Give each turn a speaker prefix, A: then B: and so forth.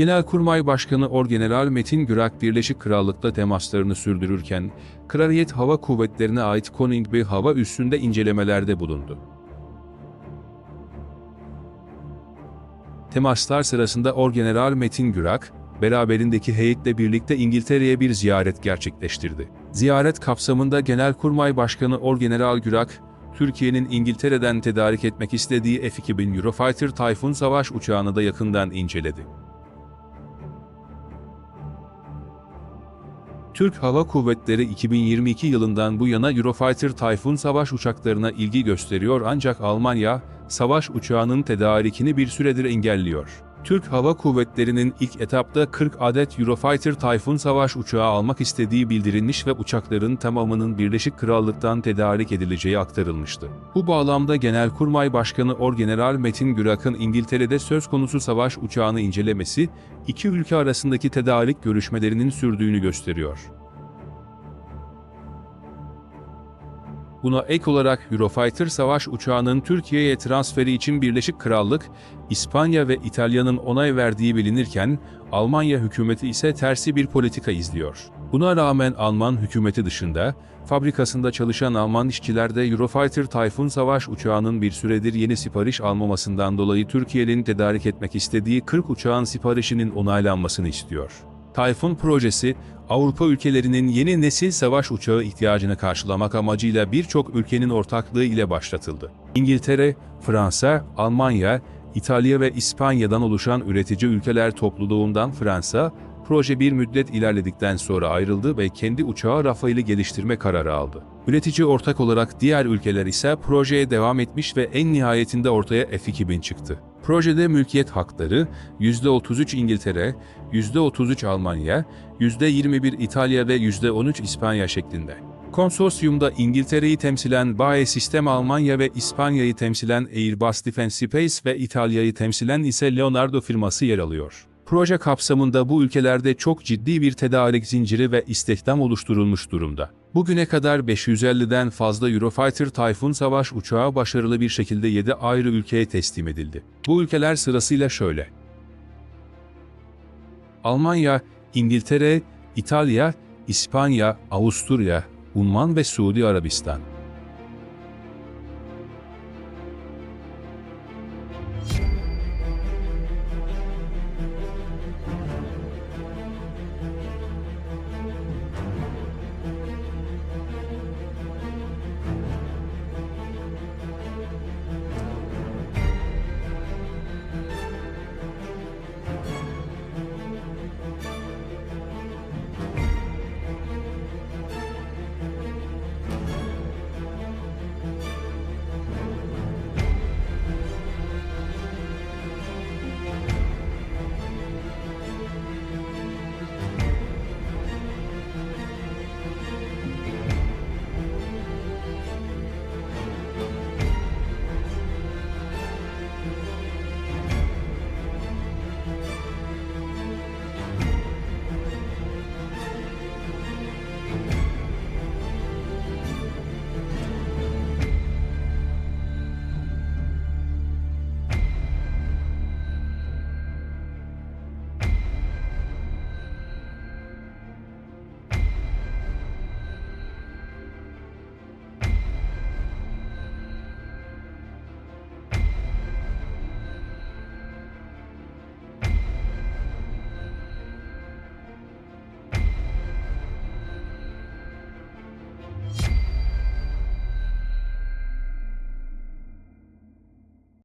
A: Genelkurmay Başkanı Orgeneral Metin Gürak Birleşik Krallık'ta temaslarını sürdürürken, Kraliyet Hava Kuvvetleri'ne ait Koning bir hava üssünde incelemelerde bulundu. Temaslar sırasında Orgeneral Metin Gürak, beraberindeki heyetle birlikte İngiltere'ye bir ziyaret gerçekleştirdi. Ziyaret kapsamında Genelkurmay Başkanı Orgeneral Gürak, Türkiye'nin İngiltere'den tedarik etmek istediği F-2000 Eurofighter Typhoon savaş uçağını da yakından inceledi. Türk Hava Kuvvetleri 2022 yılından bu yana Eurofighter Typhoon savaş uçaklarına ilgi gösteriyor ancak Almanya, savaş uçağının tedarikini bir süredir engelliyor. Türk Hava Kuvvetleri'nin ilk etapta 40 adet Eurofighter Typhoon savaş uçağı almak istediği bildirilmiş ve uçakların tamamının Birleşik Krallık'tan tedarik edileceği aktarılmıştı. Bu bağlamda Genelkurmay Başkanı Orgeneral Metin Gürak'ın İngiltere'de söz konusu savaş uçağını incelemesi, iki ülke arasındaki tedarik görüşmelerinin sürdüğünü gösteriyor. Buna ek olarak Eurofighter savaş uçağının Türkiye'ye transferi için Birleşik Krallık, İspanya ve İtalya'nın onay verdiği bilinirken, Almanya hükümeti ise tersi bir politika izliyor. Buna rağmen Alman hükümeti dışında, fabrikasında çalışan Alman işçiler de Eurofighter Typhoon savaş uçağının bir süredir yeni sipariş almamasından dolayı Türkiye'nin tedarik etmek istediği 40 uçağın siparişinin onaylanmasını istiyor. Tayfun projesi, Avrupa ülkelerinin yeni nesil savaş uçağı ihtiyacını karşılamak amacıyla birçok ülkenin ortaklığı ile başlatıldı. İngiltere, Fransa, Almanya, İtalya ve İspanya'dan oluşan üretici ülkeler topluluğundan Fransa, proje bir müddet ilerledikten sonra ayrıldı ve kendi uçağı Rafael'i geliştirme kararı aldı. Üretici ortak olarak diğer ülkeler ise projeye devam etmiş ve en nihayetinde ortaya F-2000 çıktı. Projede mülkiyet hakları %33 İngiltere, %33 Almanya, %21 İtalya ve %13 İspanya şeklinde. Konsorsiyumda İngiltere'yi temsilen BAE Sistem Almanya ve İspanya'yı temsilen Airbus Defence Space ve İtalya'yı temsilen ise Leonardo firması yer alıyor. Proje kapsamında bu ülkelerde çok ciddi bir tedarik zinciri ve istihdam oluşturulmuş durumda. Bugüne kadar 550'den fazla Eurofighter Typhoon savaş uçağı başarılı bir şekilde 7 ayrı ülkeye teslim edildi. Bu ülkeler sırasıyla şöyle. Almanya, İngiltere, İtalya, İspanya, Avusturya, Umman ve Suudi Arabistan.